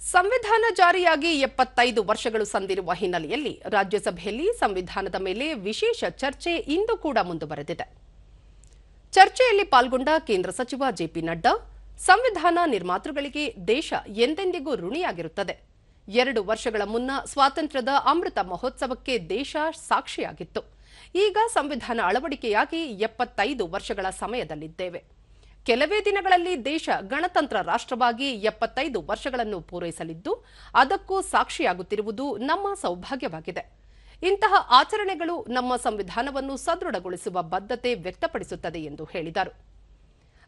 ಸಂವಿಧಾನ ಜಾರಿಯಾಗಿ ಎಪ್ಪತ್ತೈದು ವರ್ಷಗಳು ಸಂದಿರುವ ಹಿನ್ನೆಲೆಯಲ್ಲಿ ರಾಜ್ಯಸಭೆಯಲ್ಲಿ ಸಂವಿಧಾನದ ಮೇಲೆ ವಿಶೇಷ ಚರ್ಚೆ ಇಂದು ಕೂಡ ಮುಂದುವರೆದಿದೆ. ಚರ್ಚೆಯಲ್ಲಿ ಪಾಲ್ಗೊಂಡ ಕೇಂದ್ರ ಸಚಿವ ಜೆಪಿ ನಡ್ಡಾ, ಸಂವಿಧಾನ ನಿರ್ಮಾತೃಗಳಿಗೆ ದೇಶ ಎಂದೆಂದಿಗೂ ಋಣಿಯಾಗಿರುತ್ತದೆ. ಎರಡು ವರ್ಷಗಳ ಮುನ್ನ ಸ್ವಾತಂತ್ರ್ಯದ ಅಮೃತ ಮಹೋತ್ಸವಕ್ಕೆ ದೇಶ ಸಾಕ್ಷಿಯಾಗಿತ್ತು. ಈಗ ಸಂವಿಧಾನ ಅಳವಡಿಕೆಯಾಗಿ ಎಪ್ಪತ್ತೈದು ವರ್ಷಗಳ ಸಮಯದಲ್ಲಿದ್ದೇವೆ. ಕೆಲವೇ ದಿನಗಳಲ್ಲಿ ದೇಶ ಗಣತಂತ್ರ ರಾಷ್ಟ್ರವಾಗಿ ಎಪ್ಪತ್ತೈದು ವರ್ಷಗಳನ್ನು ಪೂರೈಸಲಿದ್ದು, ಅದಕ್ಕೂ ಸಾಕ್ಷಿಯಾಗುತ್ತಿರುವುದು ನಮ್ಮ ಸೌಭಾಗ್ಯವಾಗಿದೆ. ಇಂತಹ ಆಚರಣೆಗಳು ನಮ್ಮ ಸಂವಿಧಾನವನ್ನು ಸದೃಢಗೊಳಿಸುವ ಬದ್ಧತೆ ವ್ಯಕ್ತಪಡಿಸುತ್ತದೆ ಎಂದು ಹೇಳಿದರು.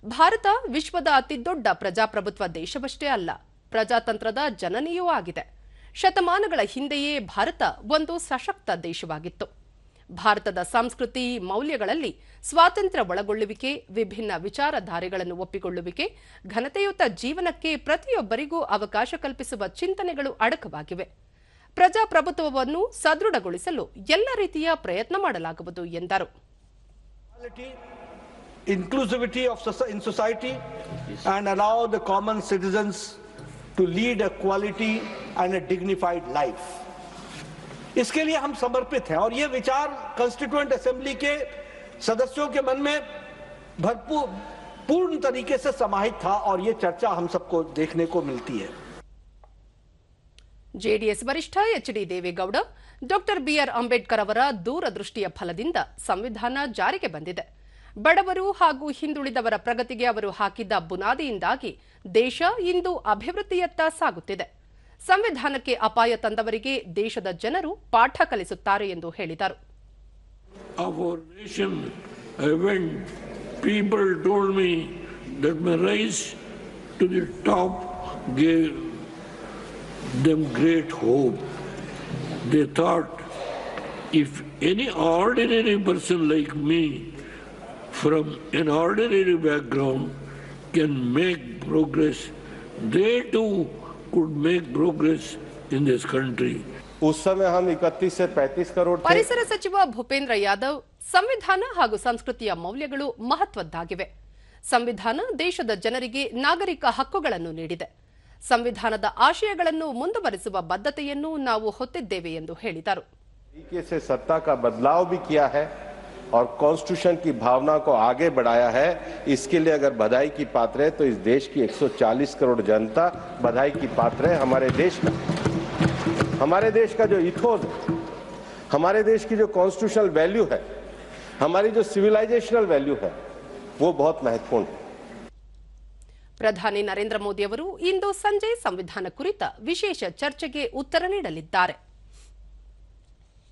ಭಾರತ ವಿಶ್ವದ ಅತಿದೊಡ್ಡ ಪ್ರಜಾಪ್ರಭುತ್ವ ದೇಶವಷ್ಟೇ ಅಲ್ಲ, ಪ್ರಜಾತಂತ್ರದ ಜನನಿಯೂ ಆಗಿದೆ. ಶತಮಾನಗಳ ಹಿಂದೆಯೇ ಭಾರತ ಒಂದು ಸಶಕ್ತ ದೇಶವಾಗಿತ್ತು. ಭಾರತದ ಸಂಸ್ಕೃತಿ, ಮೌಲ್ಯಗಳಲ್ಲಿ ಸ್ವಾತಂತ್ರ್ಯ ಒಳಗೊಳ್ಳುವಿಕೆ, ವಿಭಿನ್ನ ವಿಚಾರಧಾರೆಗಳನ್ನು ಒಪ್ಪಿಕೊಳ್ಳುವಿಕೆ, ಘನತೆಯುತ ಜೀವನಕ್ಕೆ ಪ್ರತಿಯೊಬ್ಬರಿಗೂ ಅವಕಾಶ ಕಲ್ಪಿಸುವ ಚಿಂತನೆಗಳು ಅಡಕವಾಗಿವೆ ಪ್ರಜಾಪ್ರಭುತ್ವವನ್ನು ಸದೃಢಗೊಳಿಸಲು ಎಲ್ಲ ರೀತಿಯ ಪ್ರಯತ್ನ ಮಾಡಲಾಗುವುದು ಎಂದರು inclusivity of in society and allow the common citizens to lead a quality and a dignified life. इसके लिए हम समर्पित हैं और ये विचार कॉन्स्टिट्यूएंट असेंबली के सदस्यों के मन में भरपूर पूर्ण तरीके से समाहित था और ये चर्चा हम सबको देखने को मिलती है ಜೆಡಿಎಸ್ ವರಿಷ್ಠ H D Devegowda doctor B R Ambedkar ಅವರ ದೂರದೃಷ್ಟಿಯ ಫಲದಿಂದ ಸಂವಿಧಾನ ಜಾರಿಗೆ ಬಂದಿದೆ ಬಡವರು ಹಾಗೂ ಹಿಂದುಳಿದವರ ಪ್ರಗತಿಗೆ ಅವರು ಹಾಕಿದ್ದ ಬುನಾದಿಯಿಂದಾಗಿ ದೇಶ ಇಂದು ಅಭಿವೃದ್ಧಿಯತ್ತ ಸಾಗುತ್ತಿದೆ ಸಂವಿಧಾನಕ್ಕೆ ಅಪಾಯ ತಂದವರಿಗೆ ದೇಶದ ಜನರು ಪಾಠ ಕಲಿಸುತ್ತಾರೆ ಎಂದು ಹೇಳಿದರು them great hope. They thought if any ordinary person like me from an ordinary background can make progress, they too could make progress in this country. उस समय हम 31 से 35 करोड़ थे ಪರಿಸರ ಸಚಿವ ಭೂಪೇಂದ್ರ ಯಾದವ್ ಸಂವಿಧಾನ ಹಾಗೂ ಸಂಸ್ಕೃತಿಯ ಮೌಲ್ಯಗಳು ಮಹತ್ವದ್ದಾಗಿವೆ ಸಂವಿಧಾನ ದೇಶದ ಜನರಿಗೆ ನಾಗರಿಕ ಹಕ್ಕುಗಳನ್ನು ನೀಡಿದೆ ಸಂವಿಧಾನದ ಆಶಯಗಳನ್ನು ಮುಂದುವರಿಸುವ ಬದ್ಧತೆಯನ್ನು ನಾವು ಹೊತ್ತಿದ್ದೇವೆ ಎಂದು ಹೇಳಿದರು तरीके से सत्ता का बदलाव भी किया है और कॉन्स्टिट्यूशन की भावना को आगे बढ़ाया है इसके लिए अगर बधाई की पात्र है तो इस देश की 140 करोड़ जनता बधाई की पात्र है हमारे देश का हमारे देश का जो इथोस है हमारे देश की जो कॉन्स्टिट्यूशनल वैल्यू है हमारी जो सिविलाइजेशनल वैल्यू है वो बहुत महत्वपूर्ण है ಪ್ರಧಾನಿ ನರೇಂದ್ರ ಮೋದಿ ಅವರು ಇಂದು ಸಂಜೆ ಸಂವಿಧಾನ ಕುರಿತ ವಿಶೇಷ ಚರ್ಚೆಗೆ ಉತ್ತರ ನೀಡಲಿದ್ದಾರೆ